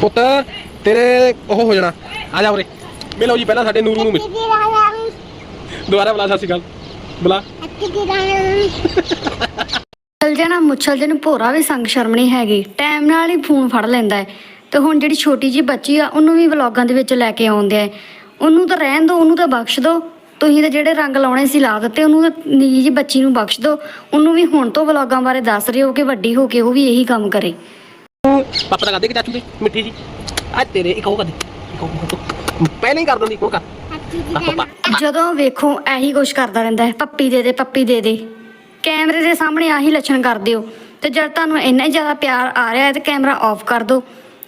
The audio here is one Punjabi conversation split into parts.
ਪੁੱਤ ਤੇਰੇ ਉਹ ਹੋ ਜਾਣਾ। ਆ ਜਾ ਉਰੇ। ਮਿਲੋ ਜੀ ਪਹਿਲਾਂ ਸਾਡੇ ਨੂਰੂ ਨੂੰ ਮਿਲ। ਦੁਬਾਰਾ ਬੁਲਾ ਸਤਿ ਸ਼੍ਰੀ ਅਕਾਲ। ਬੁਲਾ। ਚਲ ਜਾਣਾ ਮੁੱਛਲ ਨੂੰ ਭੋਰਾ ਵੀ ਸੰਗ ਸ਼ਰਮ ਨਹੀਂ ਹੈਗੀ। ਟਾਈਮ ਨਾਲ ਹੀ ਫੋਨ ਫੜ ਲੈਂਦਾ ਹੈ। ਤੇ ਹੁਣ ਜਿਹੜੀ ਛੋਟੀ ਜੀ ਬੱਚੀ ਆ ਉਹਨੂੰ ਵੀ ਵਲੌਗਾਂ ਦੇ ਵਿੱਚ ਲੈ ਕੇ ਆਉਂਦੇ ਆ। ਉਹਨੂੰ ਤਾਂ ਰਹਿਣ ਦਿਓ ਉਹਨੂੰ ਤਾਂ ਬਖਸ਼ ਦਿਓ ਤੁਸੀਂ ਤਾਂ ਜਿਹੜੇ ਰੰਗ ਲਾਉਣੇ ਸੀ ਲਾ ਦਿੱਤੇ। ਉਹਨੂੰ ਤਾਂ ਨਿੱਜੀ ਜੀ ਬੱਚੀ ਨੂੰ ਬਖਸ਼ ਦਿਓ ਉਹਨੂੰ ਵੀ ਹੁਣ ਤੋਂ ਵਲੌਗਾਂ ਬਾਰੇ ਦੱਸ ਰਹੇ ਹੋ ਕਿ ਵੱਡੀ ਹੋ ਕੇ ਉਹ ਵੀ ਇਹੀ ਕੰਮ ਕਰੇ। ਪਾਪਾ ਦਾ ਕਰਦੇ ਕਿ ਚਾਚੂ ਦੇ ਮਿੱਠੀ ਜੀ। ਆ ਤੇਰੇ ਇੱਕ ਉਹ ਕਰਦੇ ਇੱਕ ਉਹ ਪਹਿਲਾਂ ਹੀ ਕਰ। ਦਿੰਦੀ ਹੁਣ ਕਰ ਪਾਪਾ। ਜਦੋਂ ਵੇਖੋ ਇਹੀ ਕੁਛ ਕਰਦਾ ਰਹਿੰਦਾ ਹੈ। ਪੱਪੀ ਦੇ ਦੇ ਪੱਪੀ ਦੇ ਦੇ। ਕੈਮਰੇ ਦੇ ਸਾਹਮਣੇ ਆਹੀ ਲੱਛਣ ਕਰਦੇ ਹੋ ਤੇ ਜਦ ਤੁਹਾਨੂੰ ਇੰਨਾ ਹੀ ਜ਼ਿਆਦਾ ਪਿਆਰ ਆ ਰਿਹਾ ਹੈ ਤੇ ਕੈਮਰਾ ਆਫ ਕਰ ਦਿਓ।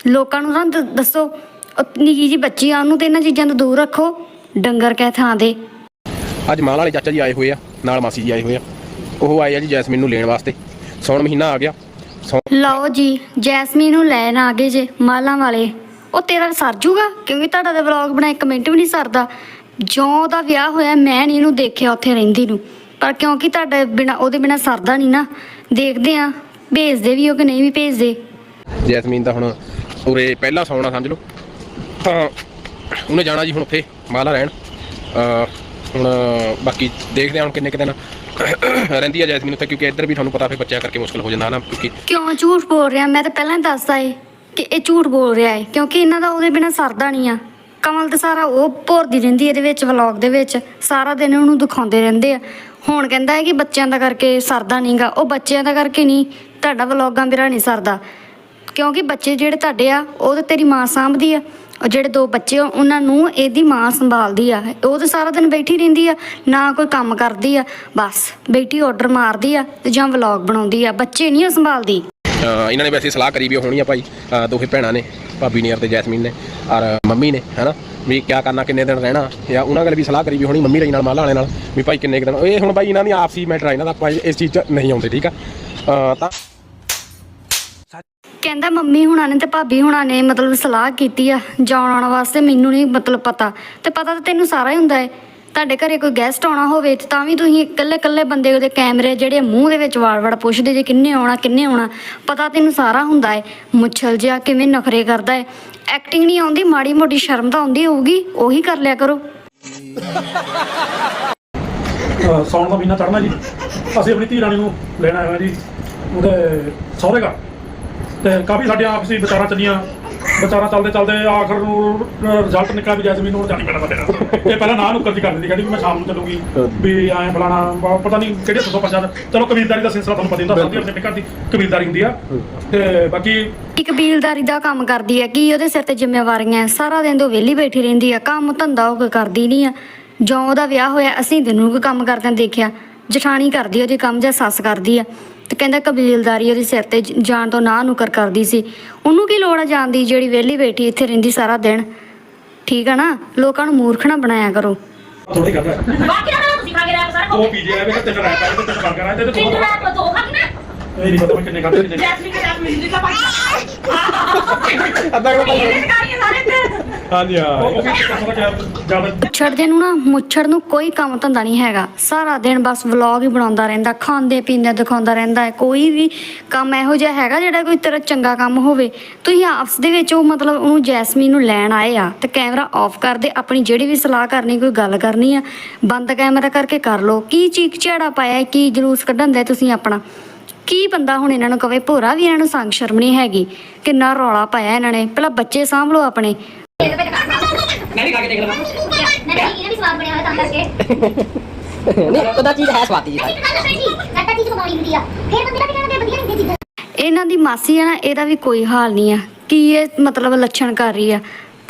ਲੋਕਾਂ ਨੂੰ ਨਾ ਦ- ਦੱਸੋ ਨਿੱਕੀ ਜੀ ਬੱਚੀ ਆ ਉਹਨੂੰ ਤੇ ਇਹਨਾਂ ਚੀਜ਼ਾਂ ਤੋਂ ਦੂਰ ਰੱਖੋ। ਡੰਗਰ ਕਹਿ ਥਾਂ ਦੇ ਅੱਜ ਮਾਲ ਵਾਲੇ ਚਾਚਾ ਜੀ ਆਏ ਹੋਏ ਆ ਨਾਲ ਮਾਸੀ ਜੀ ਆਏ ਹੋਏ ਆ। ਉਹ ਆਏ ਆ ਜੀ ਜੈਸਮੀਨ ਨੂੰ ਲੈਣ ਵਾਸਤੇ। ਸੌਣ ਮਹੀਨਾ ਆ ਗਿਆ। ਲਓ ਜੀ ਜੈਸਮੀਨ ਨੂੰ ਲੈਣ ਆ ਗਏ ਜੇ ਮਾਲਾਂ ਵਾਲੇ। ਉਹ ਤੇਰਾ ਸਰ ਜੂਗਾ? ਕਿਉਂਕਿ ਤੁਹਾਡਾ ਤਾਂ ਵਲੌਗ ਬਣਾ ਇੱਕ ਮਿੰਟ ਵੀ ਨਹੀਂ ਸਰਦਾ। ਜਿਉਂ ਦਾ ਵਿਆਹ ਹੋਇਆ ਮੈਂ ਨਹੀਂ ਇਹਨੂੰ ਦੇਖਿਆ ਉੱਥੇ ਰਹਿੰਦੀ ਨੂੰ। ਪਰ ਕਿਉਂਕਿ ਤੁਹਾਡੇ ਬਿਨਾ ਉਹਦੇ ਬਿਨਾ ਸਰਦਾ ਨਹੀਂ ਨਾ। ਦੇਖਦੇ ਆ ਭੇਜਦੇ ਵੀ ਹੋ ਕਿ ਨਹੀਂ ਵੀ ਭੇਜਦੇ। ਜੈਸਮੀਨ ਦਾ ਹੁਣ ਉਰੇ ਪਹਿਲਾ ਸੌਣਾ ਸਮਝ ਲਓ। ਤਾਂ ਉਹਨੇ ਜਾਣਾ ਜੀ ਹੁਣ ਉੱਥੇ ਮਾਲਾ ਰਹਿਣ ਹੁਣ ਬਾਕੀ ਦੇਖਦੇ ਹਾਂ ਹੁਣ ਕਿੰਨੇ ਕੁ ਦਿਨ ਰਹਿੰਦੀ ਆ ਜੈਸਮੀਨ ਉੱਥੇ ਕਿਉਂਕਿ ਇੱਧਰ ਵੀ ਤੁਹਾਨੂੰ ਪਤਾ ਫਿਰ ਬੱਚਿਆਂ ਕਰਕੇ ਮੁਸ਼ਕਲ ਹੋ ਜਾਂਦਾ ਨਾ ਕਿਉਂਕਿ ਕਿਉਂ? ਝੂਠ ਬੋਲ ਰਿਹਾ, ਮੈਂ ਤਾਂ ਪਹਿਲਾਂ ਹੀ ਦੱਸਦਾ ਏ ਕਿ ਇਹ ਝੂਠ ਬੋਲ ਰਿਹਾ ਏ, ਕਿਉਂਕਿ ਇਹਨਾਂ ਦਾ ਉਹਦੇ ਬਿਨਾ ਸਰਦਾ ਨਹੀਂ ਆ। ਕਮਲ ਤੇ ਸਾਰਾ ਉਹ ਭੋਰਦੀ ਰਹਿੰਦੀ ਇਹਦੇ ਵਿੱਚ ਵਲੌਗ ਦੇ ਵਿੱਚ, ਸਾਰਾ ਦਿਨ ਉਹਨੂੰ ਦਿਖਾਉਂਦੇ ਰਹਿੰਦੇ ਆ। ਹੁਣ ਕਹਿੰਦਾ ਹੈ ਕਿ ਬੱਚਿਆਂ ਦਾ ਕਰਕੇ ਸਰਦਾ ਨਹੀਂਗਾ ਉਹ ਬੱਚਿਆਂ ਦਾ ਕਰਕੇ ਨਹੀਂ, ਤੁਹਾਡਾ ਵਲੌਗਾਂ ਬਿਰਾ ਨਹੀਂ ਸਰਦਾ। ਕਿਉਂਕਿ ਬੱਚੇ ਜਿਹੜੇ ਤੁਹਾਡੇ ਆ, ਉਹ ਤਾਂ ਤੇਰੀ ਮਾਂ ਸਾਂਭਦੀ ਆ। ਉਹ ਜਿਹੜੇ ਦੋ ਬੱਚੇ ਆ, ਉਹਨਾਂ ਨੂੰ ਇਹਦੀ ਮਾਂ ਸੰਭਾਲਦੀ ਆ। ਉਹ ਤਾਂ ਸਾਰਾ ਦਿਨ ਬੈਠੀ ਰਹਿੰਦੀ ਆ, ਨਾ ਕੋਈ ਕੰਮ ਕਰਦੀ ਆ, ਬਸ ਬੈਠੀ ਆਰਡਰ ਮਾਰਦੀ ਆ ਤੇ ਜਾਂ ਵਲੌਗ ਬਣਾਉਂਦੀ ਆ। ਬੱਚੇ ਨਹੀਂ ਉਹ ਸੰਭਾਲਦੀ। ਇਹਨਾਂ ਨੇ ਵੈਸੇ ਸਲਾਹ ਕਰੀ ਵੀ ਹੋਣੀ ਆ ਭਾਈ ਦੋਹੇ ਭੈਣਾਂ ਨੇ, ਭਾਬੀ ਨੇ ਤੇ ਜੈਸਮੀਨ ਨੇ, ਔਰ ਮੰਮੀ ਨੇ, ਹੈਨਾ? ਵੀ ਕਿਆ ਕਰਨਾ, ਕਿੰਨੇ ਦਿਨ ਰਹਿਣਾ? ਜਾਂ ਉਹਨਾਂ ਗੱਲ ਵੀ ਸਲਾਹ ਕਰੀ ਵੀ ਹੋਣੀ ਮੰਮੀ ਰਹੀ ਨਾਲ ਮਾਲਾ ਵਾਲੇ ਨਾਲ, ਵੀ ਭਾਈ ਕਿੰਨੇ ਕੁ ਦਿਨ ਇਹ ਹੁਣ ਭਾਈ ਇਹਨਾਂ ਦੀ ਆਪਸੀ ਮੈਟਰ ਆ, ਇਹਨਾਂ ਦਾ ਆਪਾਂ ਇਸ ਚੀਜ਼ 'ਚ ਨਹੀਂ ਆਉਂਦੇ, ਠੀਕ ਆ? ਤਾਂ ਕਹਿੰਦਾ, ਮੰਮੀ ਹੁਣਾਂ ਨੇ ਤੇ ਭਾਬੀ ਹੁਣਾਂ ਨੇ ਮਤਲਬ ਸਲਾਹ ਕੀਤੀ ਆ ਜਾਣ ਆਉਣ ਵਾਸਤੇ, ਮੈਨੂੰ ਨਹੀਂ ਮਤਲਬ ਪਤਾ। ਤੇ ਪਤਾ ਤਾਂ ਤੈਨੂੰ ਸਾਰਾ ਹੀ ਹੁੰਦਾ ਏ। ਤੁਹਾਡੇ ਘਰੇ ਕੋਈ ਗੈਸਟ ਆਉਣਾ ਹੋਵੇ ਤੇ ਤਾਂ ਵੀ ਤੁਸੀਂ ਇਕੱਲੇ ਇਕੱਲੇ ਬੰਦੇ ਉਹਦੇ ਕੈਮਰੇ ਜਿਹੜੇ ਮੂੰਹ ਦੇ ਵਿੱਚ ਵਾੜ-ਵਾੜ ਪੁੱਛਦੇ ਜੇ ਕਿੰਨੇ ਆਉਣਾ ਕਿੰਨੇ ਆਉਣਾ, ਪਤਾ ਤੈਨੂੰ ਸਾਰਾ ਹੁੰਦਾ ਏ। ਮੁੱਛਲ ਜਿਹਾ ਕਿਵੇਂ ਨਖਰੇ ਕਰਦਾ ਏ। ਐਕਟਿੰਗ ਨਹੀਂ ਆਉਂਦੀ ਮਾੜੀ ਮੋਟੀ ਸ਼ਰਮ ਤਾਂ ਆਉਂਦੀ ਹੋਊਗੀ, ਉਹੀ ਕਰ ਲਿਆ ਕਰੋ। ਅਹ ਦਾ ਮਹੀਨਾ ਚੜ੍ਹਨਾ ਜੀ। ਅਸੀਂ ਆਪਣੀ ਧੀ ਰਾਣੀ ਨੂੰ ਲੈਣ ਆਏ ਹਾਂ ਜੀ। ਉਹਦੇ ਸਹੁਰੇ ਘਰ। ਤੇ ਕਾਫੀ ਸਾਡੀਆਂ ਆਪਸੀ ਵਿਚਾਰਾਂ ਚੱਲੀਆਂ। ਵਿਚਾਰਾਂ ਚੱਲਦੇ ਚੱਲਦੇ ਆਖਰ ਨੂੰ ਰਿਜ਼ਲਟ ਨਿਕਲਿਆ ਵੀ ਜੈਸਮੀਨ ਨੂੰ ਜਾਣੀ ਪੈਣਾ ਸਾਡੇ ਨਾਲ। ਇਹ ਪਹਿਲਾਂ ਨਾ ਨੁੱਕਰ ਦੀ ਕਰਦੀ ਸੀ ਕਹਿੰਦੀ ਵੀ ਮੈਂ ਸ਼ਾਮ ਨੂੰ ਚੱਲੂਗੀ, ਵੀ ਐਂ ਫਲਾਣਾ ਪਤਾ ਨਹੀਂ ਕਿਹੜੇ ਸੱਤੋਂ ਪੰਜਾਂ ਚਲੋ ਕਬੀਲਦਾਰੀ ਦਾ ਸਿਲਸਿਲਾ ਤੁਹਾਨੂੰ ਪਤਾ ਹੀ ਹੁੰਦਾ ਸਭ ਆਪਣੇ ਘਰ ਦੀ ਕਬੀਲਦਾਰੀ ਹੁੰਦੀ ਆ। ਤੇ ਬਾਕੀ ਇੱਕ ਕਬੀਲਦਾਰੀ ਦਾ ਕੰਮ ਕਰਦੀ ਹੈ ਕੀ, ਉਹਦੇ ਸਿਰ ਤੇ ਜ਼ਿੰਮੇਵਾਰੀਆਂ ਹੈ? ਸਾਰਾ ਦਿਨ ਤੋਂ ਵਿਹਲੀ ਬੈਠੀ ਰਹਿੰਦੀ ਆ, ਕੰਮ ਧੰਦਾ ਉਹ ਕੋਈ ਕਰਦੀ ਨਹੀਂ ਆ। ਜਦੋਂ ਉਹਦਾ ਵਿਆਹ ਹੋਇਆ, ਅਸੀਂ ਦਿਨ ਨੂੰ ਕੋਈ ਕੰਮ ਕਰਦਿਆਂ ਦੇਖਿਆ। ਜਠਾਣੀ ਕਰਦੀ ਉਹਦੇ ਕੰਮ ਜਾਂ ਸੱਸ ਕਰਦੀ ਆ। ਤੇ ਕਹਿੰਦਾ ਕਬੀਲਦਾਰੀ ਉਹਦੇ ਸਿਰ ਤੇ ਜਾਣ ਤੋਂ ਨਾ ਨੁਕਰ ਕਰਦੀ ਸੀ। ਉਹਨੂੰ ਕੀ ਲੋੜ ਆ ਜਾਣ ਦੀ? ਜਿਹੜੀ ਵਿਹਲੀ ਬੈਠੀ ਇੱਥੇ ਰਹਿੰਦੀ ਸਾਰਾ ਦਿਨ। ਠੀਕ ਆ ਨਾ? ਲੋਕਾਂ ਨੂੰ ਮੂਰਖ ਨਾ ਬਣਾਇਆ ਕਰੋ। ਥੋੜੀ ਗੱਲ ਹੈ। ਬਾਕੀ ਦਾ ਨਾ ਤੁਸੀਂ ਖਾ ਕੇ ਰਹਿ ਸਾਰਾ ਉਹ ਪੀਜੇ ਆਵੇ ਤੇ ਤੇ ਤੇਰਾ ਬਰਗਰ ਤੇ ਕਿੰਨੇ ਤੂੰ ਖਾ ਕੇ ਨਾ? ਇਹ ਨਹੀਂ ਪਤਾ ਮੈਂ ਕਿੰਨੇ ਖਾਦੇ ਨੇ ਜੈਸਮੀਨ ਮਿਲ ਅੱਧਾ ਘੰਟਾ ਇਹ ਸਾਰੇ ਤੇ ਹਾਂਜੀ ਉਹ ਵੀ ਥੋੜਾ ਜਿਹਾ ਜ਼ਿਆਦਾ ਮੁੱਛੜ ਦੇ ਨੂੰ ਨਾ ਮੁੱਛੜ ਨੂੰ ਕੋਈ ਕੰਮ ਧੰਦਾ ਨਹੀਂ ਹੈਗਾ। ਸਾਰਾ ਦਿਨ ਬਸ ਵਲੌਗ ਹੀ ਬਣਾਉਂਦਾ ਰਹਿੰਦਾ ਖਾਂਦੇ ਪੀਂਦੇ ਦਿਖਾਉਂਦਾ ਰਹਿੰਦਾ ਹੈ। ਕੋਈ ਵੀ ਕੰਮ ਇਹੋ ਜਿਹਾ ਹੈਗਾ ਜਿਹੜਾ ਕੋਈ ਤੇਰਾ ਚੰਗਾ ਕੰਮ ਹੋਵੇ। ਤੁਸੀਂ ਆਪਸ ਦੇ ਵਿੱਚ ਉਹ ਮਤਲਬ ਉਹਨੂੰ ਜੈਸਮੀਨ ਨੂੰ ਲੈਣ ਆਏ ਆ ਤੇ ਕੈਮਰਾ ਆਫ ਕਰ ਦੇ ਆਪਣੀ ਜਿਹੜੀ ਵੀ ਸਲਾਹ ਕਰਨੀ ਕੋਈ ਗੱਲ ਕਰਨੀ ਆ ਬੰਦ ਕੈਮਰਾ ਕਰਕੇ ਕਰ ਲਓ। ਕੀ ਚੀਕ ਝਾੜਾ ਪਾਇਆ ਹੈ, ਕੀ ਜਲੂਸ ਕੱਢਣ ਦੇ ਤੁਸੀਂ ਆਪਣਾ? ਕੀ ਬੰਦਾ ਹੁਣ ਇਹਨਾਂ ਨੂੰ ਕਵੇ? ਭੋਰਾ ਵੀ ਇਹਨਾਂ ਨੂੰ ਸੰਗ ਸ਼ਰਮ ਨਹੀਂ ਹੈਗੀ। ਕਿੰਨਾ ਰੌਲਾ ਪਾਇਆ ਇਹਨਾਂ ਨੇ। ਪਹਿਲਾਂ ਬੱਚੇ ਸਾਂਭ ਲਓ ਆਪਣੇ। ਮੈਂ ਵੀ ਖਾ ਕੇ ਦੇਖ ਲਵਾਂ। ਨਹੀਂ ਇਹ ਵੀ ਸਵਾਦ ਬਣਿਆ ਹੋਇਆ ਤਾਂ ਕਰਕੇ। ਨਹੀਂ ਉਹਦਾ ਚੀਜ਼ ਹੈ ਸਵਾਦੀ ਜੀ। ਕੱਟਾ ਚੀਜ਼ ਬਣਾਉਣੀ ਹੁੰਦੀ ਆ। ਫਿਰ ਬੰਦੇ ਦਾ ਵੀ ਕਹਿੰਦੇ ਵਧੀਆ ਨਹੀਂ ਚੀਜ਼ਾਂ? ਇਹਨਾਂ ਦੀ ਮਾਸੀ ਆ ਨਾ ਇਹਦਾ ਵੀ ਕੋਈ ਹਾਲ ਨਹੀਂ ਆ। ਕੀ ਇਹ ਮਤਲਬ ਲੱਛਣ ਕਰ ਰਹੀ ਆ?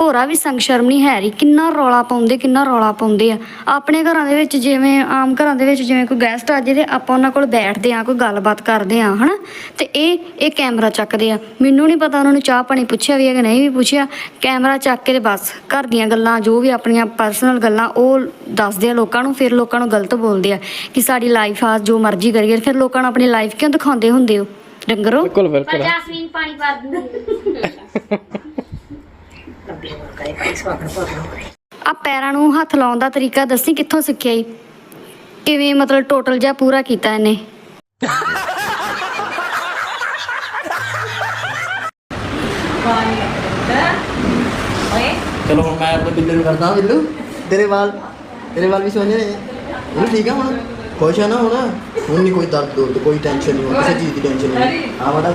ਭੋਰਾ ਵੀ ਸੰਗ ਸ਼ਰਮ ਨਹੀਂ ਹੈ ਰਹੀ। ਕਿੰਨਾ ਰੌਲਾ ਪਾਉਂਦੇ ਕਿੰਨਾ ਰੌਲਾ ਪਾਉਂਦੇ ਆ। ਆਪਣੇ ਘਰਾਂ ਦੇ ਵਿੱਚ ਜਿਵੇਂ ਆਮ ਘਰਾਂ ਦੇ ਵਿੱਚ ਜਿਵੇਂ ਕੋਈ ਗੈਸਟ ਆ ਜੇ ਤੇ ਆਪਾਂ ਉਹਨਾਂ ਕੋਲ ਬੈਠਦੇ ਆ ਕੋਈ ਗੱਲਬਾਤ ਕਰਦੇ ਆ ਹਨਾ? ਤੇ ਇਹ ਇਹ ਕੈਮਰਾ ਚੱਕਦੇ ਆ। ਮੈਨੂੰ ਨਹੀਂ ਪਤਾ ਉਹਨਾਂ ਨੂੰ ਚਾਹ ਪਾਣੀ ਪੁੱਛਿਆ ਵੀ ਹੈ ਕਿ ਨਹੀਂ ਵੀ ਪੁੱਛਿਆ। ਕੈਮਰਾ ਚੱਕ ਕੇ ਤੇ ਬਸ ਘਰ ਦੀਆਂ ਗੱਲਾਂ ਜੋ ਵੀ ਆਪਣੀਆਂ ਪਰਸਨਲ ਗੱਲਾਂ ਉਹ ਦੱਸਦੇ ਆ ਲੋਕਾਂ ਨੂੰ ਫਿਰ ਲੋਕਾਂ ਨੂੰ ਗਲਤ ਬੋਲਦੇ ਆ ਕਿ ਸਾਡੀ ਲਾਈਫ ਆ ਜੋ ਮਰਜ਼ੀ ਕਰੀਏ ਫਿਰ ਲੋਕਾਂ ਨੂੰ ਆਪਣੀ ਲਾਈਫ ਕਿਉਂ ਦਿਖਾਉਂਦੇ ਹੁੰਦੇ ਹੋ? ਡੰਗਰੋ? ਬਿਲਕੁਲ ਪਰ ਬਿਲਕੁਲ ਜਾਸਮੀਨ ਪਾਣੀ ਪਾ ਦਿੰਦੀ ਆ ਪੈਰਾਂ ਨੂੰ ਹੱਥ ਲਾਉਣ ਦਾ ਤਰੀਕਾ ਦੱਸੀ ਕਿੱਥੋਂ ਸਿੱਖਿਆ ਈ? ਕਿਵੇਂ ਮਤਲਬ ਟੋਟਲ ਜਿਹਾ ਪੂਰਾ ਕੀਤਾ ਇਹਨੇ? ਓਏ ਚਲੋ ਹੁਣ ਮੈਂ ਆਪਣੇ ਬਿੱਲੇ ਨੂੰ ਕਰਦਾ ਬਿੱਲੂ। ਤੇਰੇ ਵਾਲ ਤੇਰੇ ਵਾਲ ਵੀ ਸੋਹਣੇ ਨੇ। ਬਿੱਲੂ ਠੀਕ ਆ ਹੁਣ? ਖੁਸ਼ ਆ ਨਾ ਹੁਣ? ਹੁਣ ਨਹੀਂ ਕੋਈ ਦਰਦ ਦੁਰਦ ਕੋਈ ਟੈਨਸ਼ਨ ਨਹੀਂ ਹੁਣ ਕਿਸੇ ਚੀਜ਼ ਦੀ ਟੈਨਸ਼ਨ ਨਹੀਂ ਆ ਬੜਾ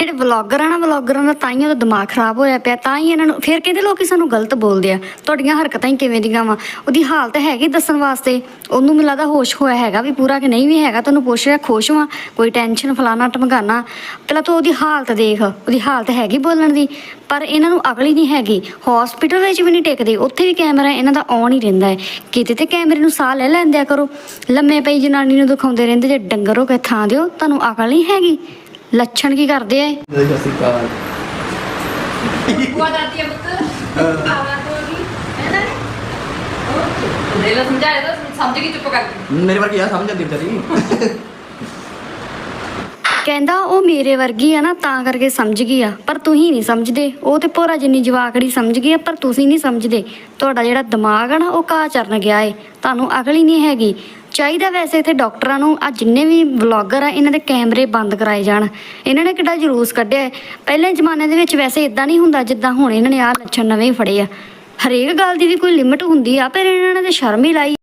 ਜਿਹੜੇ ਵਲੌਗਰ ਆ ਨਾ ਵਲੌਗਰਾਂ ਦਾ ਤਾਂ ਹੀ ਉਹਦਾ ਦਿਮਾਗ ਖਰਾਬ ਹੋਇਆ ਪਿਆ, ਤਾਂ ਹੀ ਇਹਨਾਂ ਨੂੰ ਫਿਰ ਕਹਿੰਦੇ ਲੋਕੀ ਸਾਨੂੰ ਗਲਤ ਬੋਲਦੇ ਆ। ਤੁਹਾਡੀਆਂ ਹਰਕਤਾਂ ਹੀ ਕਿਵੇਂ ਦੀਆਂ ਵਾ? ਉਹਦੀ ਹਾਲਤ ਹੈਗੀ ਦੱਸਣ ਵਾਸਤੇ। ਉਹਨੂੰ ਮੈਨੂੰ ਲੱਗਦਾ ਹੋਸ਼ ਹੋਇਆ ਹੈਗਾ ਵੀ ਪੂਰਾ ਕਿ ਨਹੀਂ ਵੀ ਹੈਗਾ ਤੁਹਾਨੂੰ ਪੁੱਛ ਰਿਹਾ ਖੁਸ਼ ਵਾਂ, ਕੋਈ ਟੈਨਸ਼ਨ ਫਲਾਣਾ ਟਮਕਾਣਾ ਪਹਿਲਾਂ ਤੂੰ ਉਹਦੀ ਹਾਲਤ ਦੇਖ, ਉਹਦੀ ਹਾਲਤ ਹੈਗੀ ਬੋਲਣ ਦੀ, ਪਰ ਇਹਨਾਂ ਨੂੰ ਅਗਲੀ ਨਹੀਂ ਹੈਗੀ। ਹਸਪੀਟਲ ਵਿੱਚ ਵੀ ਨਹੀਂ ਟਿਕਦੇ, ਉੱਥੇ ਵੀ ਕੈਮਰਾ ਇਹਨਾਂ ਦਾ ਔਨ ਹੀ ਰਹਿੰਦਾ ਹੈ। ਕਿਤੇ ਤੇ ਕੈਮਰੇ ਨੂੰ ਸਾਹ ਲੈ ਲੈਂਦਿਆ ਕਰੋ। ਲੰਮੇ ਪਈ ਜਨਾਨੀ ਨੂੰ ਦਿਖਾਉਂਦੇ ਰਹਿੰਦੇ, ਜੇ ਡੰਗਰ ਹੋ ਕੇ ਥਾਂ ਦਿਓ, ਤੁਹਾਨੂੰ ਅਕਲ ਨਹੀਂ ਹੈਗੀ। ਲੱਛਣ ਕੀ ਕਰਦੇ ਆ ਇਹ? ਸਤਿ ਸ਼੍ਰੀ ਅਕਾਲ ਬੁਆ ਦਾਦੀ ਆ ਪੁੱਤ। ਆਵਾ ਤੋਗੀ ਹੈ ਨਾ ਦੇ ਲੋ ਸਮਝਾਇਆ ਤਾਂ ਸਮਝ ਗਈ ਚੁੱਪ ਕਰ ਗਈ। ਮੇਰੇ ਵਰਗੀ ਆ ਸਮਝ ਜਾਂਦੀ ਵਿਚਾਰੀ। ਕਹਿੰਦਾ ਉਹ ਮੇਰੇ ਵਰਗੀ ਆ ਨਾ ਤਾਂ ਕਰਕੇ ਸਮਝ ਗਈ ਆ। ਪਰ ਤੁਸੀਂ ਨਹੀਂ ਸਮਝਦੇ। ਉਹ ਤੇ ਭੋਰਾ ਜਿੰਨੀ ਜਵਾਕੜੀ ਸਮਝ ਗਈ ਆ ਪਰ ਤੁਸੀਂ ਨਹੀਂ ਸਮਝਦੇ। ਤੁਹਾਡਾ ਜਿਹੜਾ ਦਿਮਾਗ ਆ ਨਾ ਉਹ ਕਾ ਚਰਨ ਗਿਆ ਏ। ਤੁਹਾਨੂੰ ਅਕਲ ਹੀ ਨਹੀਂ ਹੈਗੀ। ਚਾਹੀਦਾ ਵੈਸੇ ਇੱਥੇ ਡਾਕਟਰਾਂ ਨੂੰ ਆ ਜਿੰਨੇ ਵੀ ਵਲੌਗਰ ਆ ਇਹਨਾਂ ਦੇ ਕੈਮਰੇ ਬੰਦ ਕਰਾਏ ਜਾਣ। ਇਹਨਾਂ ਨੇ ਕਿੱਡਾ ਜਲੂਸ ਕੱਢਿਆ ਹੈ। ਪਹਿਲੇ ਜ਼ਮਾਨੇ ਦੇ ਵਿੱਚ ਵੈਸੇ ਇਦਾਂ ਨਹੀਂ ਹੁੰਦਾ ਜਿੱਦਾਂ ਹੁਣ ਇਹਨਾਂ ਨੇ ਆਹ ਲੱਛਣ ਨਵੇਂ ਹੀ ਫੜੇ ਆ। ਹਰੇਕ ਗੱਲ ਦੀ ਵੀ ਕੋਈ ਲਿਮਿਟ ਹੁੰਦੀ ਆ ਪਰ ਇਹਨਾਂ ਨੇ ਤੇ ਸ਼ਰਮ ਹੀ ਲਾਈ।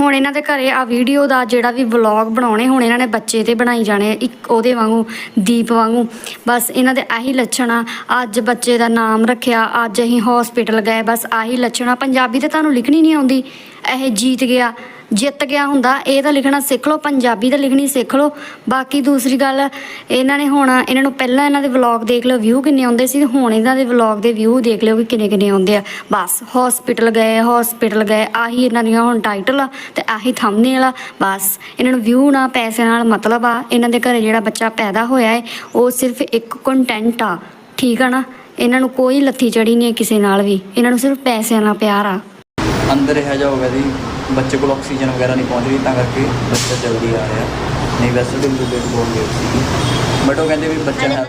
ਹੁਣ ਇਹਨਾਂ ਦੇ ਘਰੇ ਆ ਵੀਡੀਓ ਦਾ ਜਿਹੜਾ ਵੀ ਵਲੌਗ ਬਣਾਉਣੇ ਹੁਣ ਇਹਨਾਂ ਨੇ ਬੱਚੇ ਤੇ ਬਣਾਈ ਜਾਣੇ ਆ, ਇੱਕ ਉਹਦੇ ਵਾਂਗੂ ਦੀਪ ਵਾਂਗੂ। ਬਸ ਇਹਨਾਂ ਦੇ ਆਹੀ ਲੱਛਣ ਆ ਅੱਜ ਬੱਚੇ ਦਾ ਨਾਮ ਰੱਖਿਆ ਅੱਜ ਅਸੀਂ ਹਸਪੀਟਲ ਗਏ ਬਸ ਆਹੀ ਲੱਛਣ ਆ। ਪੰਜਾਬੀ ਤੇ ਤੁਹਾਨੂੰ ਲਿਖਣੀ ਨਹੀਂ ਆਉਂਦੀ ਇਹ ਜੀਤ ਗਿਆ। ਜਿੱਤ ਗਿਆ ਹੁੰਦਾ। ਇਹ ਤਾਂ ਲਿਖਣਾ ਸਿੱਖ ਲਓ, ਪੰਜਾਬੀ ਤਾਂ ਲਿਖਣੀ ਸਿੱਖ ਲਓ। ਬਾਕੀ ਦੂਸਰੀ ਗੱਲ, ਇਹਨਾਂ ਨੇ ਹੁਣ, ਇਹਨਾਂ ਨੂੰ ਪਹਿਲਾਂ ਇਹਨਾਂ ਦੇ ਵਲੌਗ ਦੇਖ ਲਓ ਵਿਊ ਕਿੰਨੇ ਆਉਂਦੇ ਸੀ। ਹੁਣ ਇਹਨਾਂ ਦੇ ਵਲੌਗ ਦੇ ਵਿਊ ਦੇਖ ਲਿਓ ਕਿ ਕਿੰਨੇ ਕਿੰਨੇ ਆਉਂਦੇ ਆ। ਬਸ ਹਸਪੀਟਲ ਗਏ ਹਸਪੀਟਲ ਗਏ, ਆਹੀ ਇਹਨਾਂ ਦੀਆਂ ਹੁਣ ਟਾਈਟਲ ਆ ਤੇ ਆਹੀ ਥੰਬਨੇਲ ਆ। ਬਸ, ਇਹਨਾਂ ਨੂੰ ਵਿਊ ਨਾ ਪੈਸੇ ਨਾਲ ਮਤਲਬ ਆ, ਇਹਨਾਂ ਦੇ ਘਰੇ ਜਿਹੜਾ ਬੱਚਾ ਪੈਦਾ ਹੋਇਆ ਹੈ ਉਹ ਸਿਰਫ ਇੱਕ ਕੰਟੈਂਟ ਆ, ਠੀਕ ਆ ਨਾ? ਇਹਨਾਂ ਨੂੰ ਕੋਈ ਲੱਥੀ ਚੜੀ ਨਹੀਂ ਹੈ ਕਿਸੇ ਨਾਲ ਵੀ। ਇਹਨਾਂ ਨੂੰ ਸਿਰਫ ਪੈਸਿਆਂ ਨਾਲ ਪਿਆਰ ਆ। ਅੰਦਰ ਇਹੋ ਜਿਹਾ ਹੋ ਗਿਆ ਬੱਚੇ ਕੋਲ ਆਕਸੀਜਨ ਵਗੈਰਾ ਨਹੀਂ ਪਹੁੰਚ ਰਹੀ ਤਾਂ ਕਰਕੇ ਬੱਚਾ ਜਲਦੀ ਆ ਰਿਹਾ। ਨਹੀਂ ਵੈਸੇ ਡਿਲੀਵਰੀ ਡੇਟ ਬਹੁਤ ਲੇਟ ਸੀ ਬਟ ਉਹ ਕਹਿੰਦੇ ਵੀ ਬੱਚਾ ਹੈ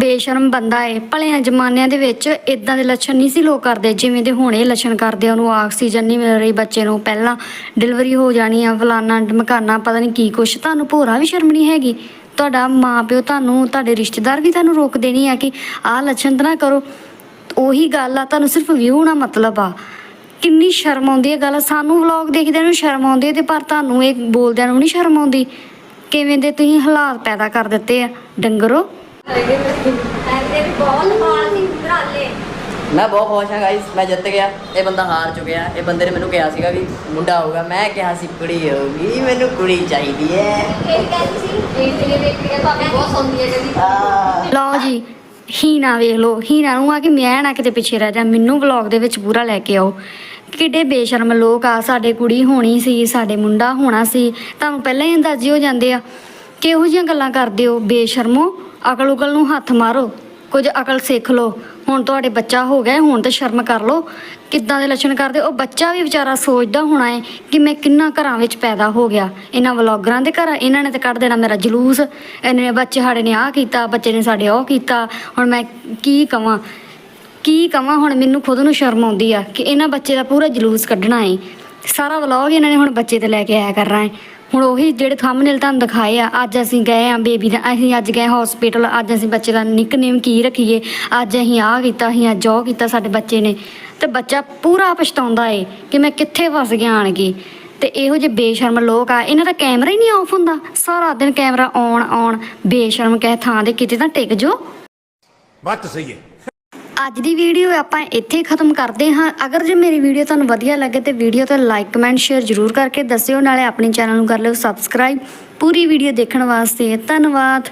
ਬੇਸ਼ਰਮ ਬੰਦਾ ਏ। ਭਲਿਆਂ ਜ਼ਮਾਨਿਆਂ ਦੇ ਵਿੱਚ ਇਦਾਂ ਦੇ ਲੱਛਣ ਨਹੀਂ ਸੀ ਲੋਕ ਕਰਦੇ ਜਿਵੇਂ ਦੇ ਹੁਣ ਇਹ ਲੱਛਣ ਕਰਦੇ ਆ, ਉਹਨੂੰ ਆਕਸੀਜਨ ਨਹੀਂ ਮਿਲ ਰਹੀ ਬੱਚੇ ਨੂੰ। ਪਹਿਲਾਂ ਡਿਲੀਵਰੀ ਹੋ ਜਾਣੀ ਆ ਫਲਾਨਾ ਢਮਕਾਨਾ ਪਤਾ ਨਹੀਂ ਕੀ ਕੁਛ। ਤੁਹਾਨੂੰ ਭੋਰਾ ਵੀ ਸ਼ਰਮ ਨਹੀਂ ਹੈਗੀ? ਤੁਹਾਡਾ ਮਾਪਿਓ ਤੁਹਾਨੂੰ ਤੁਹਾਡੇ ਰਿਸ਼ਤੇਦਾਰ ਵੀ ਤੁਹਾਨੂੰ ਰੋਕਦੇ ਨਹੀਂ ਆ ਕਿ ਆਹ ਲੱਛਣ ਤਾਂ ਨਾ ਕਰੋ। ਉਹੀ ਗੱਲ ਆ ਤੁਹਾਨੂੰ ਸਿਰਫ ਵਿਊ ਨਾ ਮਤਲਬ ਆ। ਕਿੰਨੀ ਸ਼ਰਮ ਆਉਂਦੀ ਹੈ ਗੱਲ। ਸਾਨੂੰ ਵਲੌਗ ਦੇਖਦਿਆਂ ਨੂੰ ਸ਼ਰਮ ਆਉਂਦੀ ਹੈ ਤੇ ਪਰ ਤੁਹਾਨੂੰ ਇਹ ਬੋਲਦਿਆਂ ਨੂੰ ਨਹੀਂ ਸ਼ਰਮ ਆਉਂਦੀ। ਕਿਵੇਂ ਦੇ ਤੁਸੀਂ ਹਾਲਾਤ ਪੈਦਾ ਕਰ ਦਿੱਤੇ ਆ ਡੰਗਰੋ? ਮੈਂ ਬਹੁਤ ਖੁਸ਼ ਹਾਂ ਗਾਇਸ ਮੈਂ ਜਿੱਤ ਗਿਆ। ਇਹ ਬੰਦਾ ਹਾਰ ਚੁੱਕਿਆ। ਇਹ ਬੰਦੇ ਨੇ ਮੈਨੂੰ ਕਿਹਾ ਸੀਗਾ ਵੀ ਮੁੰਡਾ ਹੋਊਗਾ ਮੈਂ ਕਿਹਾ ਸੀ ਕੁੜੀ ਹੋਊਗੀ ਮੈਨੂੰ ਕੁੜੀ ਚਾਹੀਦੀ ਹੈ। ਲਓ ਜੀ ਹੀਨਾ ਵੇਖ ਲਓ ਹੀਨਾ ਨੂੰ। ਆ ਕਿ ਮੈਂ ਨਾ ਕਿਤੇ ਪਿੱਛੇ ਰਹਿ ਜਾ। ਮੈਨੂੰ ਵਲੌਗ ਦੇ ਵਿੱਚ ਪੂਰਾ ਲੈ ਕੇ ਆਓ। ਕਿੱਡੇ ਬੇਸ਼ਰਮ ਲੋਕ ਆ। ਸਾਡੇ ਕੁੜੀ ਹੋਣੀ ਸੀ, ਸਾਡੇ ਮੁੰਡਾ ਹੋਣਾ ਸੀ। ਤੁਹਾਨੂੰ ਪਹਿਲਾਂ ਹੀ ਅੰਦਾਜ਼ੇ ਹੋ ਜਾਂਦੇ ਆ। ਕਿਹੋ ਜਿਹੀਆਂ ਗੱਲਾਂ ਕਰਦੇ ਹੋ? ਬੇਸ਼ਰਮੋ ਅਕਲ ਉਕਲ ਨੂੰ ਹੱਥ ਮਾਰੋ। ਕੁਝ ਅਕਲ ਸਿੱਖ ਲਓ। ਹੁਣ ਤੁਹਾਡੇ ਬੱਚਾ ਹੋ ਗਿਆ ਹੁਣ ਤੇ ਸ਼ਰਮ ਕਰ ਲਓ। ਕਿੱਦਾਂ ਦੇ ਲੱਛਣ ਕਰਦੇ, ਉਹ ਬੱਚਾ ਵੀ ਵਿਚਾਰਾ ਸੋਚਦਾ ਹੋਣਾ ਹੈ ਕਿ ਮੈਂ ਕਿੰਨਾ ਘਰਾਂ ਵਿੱਚ ਪੈਦਾ ਹੋ ਗਿਆ। ਇਹਨਾਂ ਵਲੌਗਰਾਂ ਦੇ ਘਰ, ਇਹਨਾਂ ਨੇ ਤਾਂ ਕੱਢ ਦੇਣਾ ਮੇਰਾ ਜਲੂਸ। ਇਹਨਾਂ ਨੇ ਬੱਚੇ ਸਾਡੇ ਨੇ ਆਹ ਕੀਤਾ, ਬੱਚੇ ਨੇ ਸਾਡੇ ਉਹ ਕੀਤਾ। ਹੁਣ ਮੈਂ ਕੀ ਕਵਾਂ? ਕੀ ਕਵਾਂ? ਹੁਣ ਮੈਨੂੰ ਖੁਦ ਨੂੰ ਸ਼ਰਮ ਆਉਂਦੀ ਆ ਕਿ ਇਹਨਾਂ ਬੱਚੇ ਦਾ ਪੂਰਾ ਜਲੂਸ ਕੱਢਣਾ ਹੈ ਸਾਰਾ ਵਲੌਗ ਇਹਨਾਂ ਨੇ ਹੁਣ ਬੱਚੇ ਤੇ ਲੈ ਕੇ ਆਇਆ ਕਰਨਾ ਹੈ ਹੁਣ ਉਹੀ ਜਿਹੜੇ ਥੰਬਨੇਲ ਤੁਹਾਨੂੰ ਦਿਖਾਏ ਆ, ਅੱਜ ਅਸੀਂ ਗਏ ਆ ਬੇਬੀ ਦਾ, ਅਸੀਂ ਅੱਜ ਗਏ ਹਸਪੀਟਲ ਅੱਜ ਅਸੀਂ ਬੱਚੇ ਦਾ ਨਿਕਨੇਮ ਕੀ ਰੱਖੀਏ, ਅੱਜ ਅਸੀਂ ਆਹ ਕੀਤਾ, ਅਸੀਂ ਅੱਜ ਉਹ ਕੀਤਾ ਸਾਡੇ ਬੱਚੇ ਨੇ। ਤੇ ਬੱਚਾ ਪੂਰਾ ਪਛਤਾਉਂਦਾ ਏ ਕਿ ਮੈਂ ਕਿੱਥੇ ਫਸ ਗਿਆ ਆਣ ਕੇ। ਤੇ ਇਹੋ ਜਿਹੇ ਬੇਸ਼ਰਮ ਲੋਕ ਆ, ਇਹਨਾਂ ਦਾ ਕੈਮਰਾ ਹੀ ਨਹੀਂ ਆਫ ਹੁੰਦਾ। ਸਾਰਾ ਦਿਨ ਕੈਮਰਾ ਔਨ ਔਨ ਬੇਸ਼ਰਮ ਕਹੇ ਥਾਂ ਦੇ ਕਿਤੇ ਤਾਂ ਟਿਕ ਜੋ। ਬਾਤ ਸਹੀ ਹੈ ਅੱਜ ਦੀ ਵੀਡੀਓ ਆਪਾਂ ਇੱਥੇ ਖਤਮ ਕਰਦੇ ਹਾਂ। ਅਗਰ ਜੇ ਮੇਰੀ ਵੀਡੀਓ ਤੁਹਾਨੂੰ ਵਧੀਆ ਲੱਗੇ ਤੇ ਵੀਡੀਓ ਤੇ ਲਾਈਕ ਕਮੈਂਟ ਸ਼ੇਅਰ ਜ਼ਰੂਰ ਕਰਕੇ ਦੱਸਿਓ। ਨਾਲੇ ਆਪਣੇ ਚੈਨਲ ਨੂੰ ਕਰ ਲਿਓ ਸਬਸਕ੍ਰਾਈਬ ਪੂਰੀ ਵੀਡੀਓ ਦੇਖਣ ਵਾਸਤੇ ਧੰਨਵਾਦ।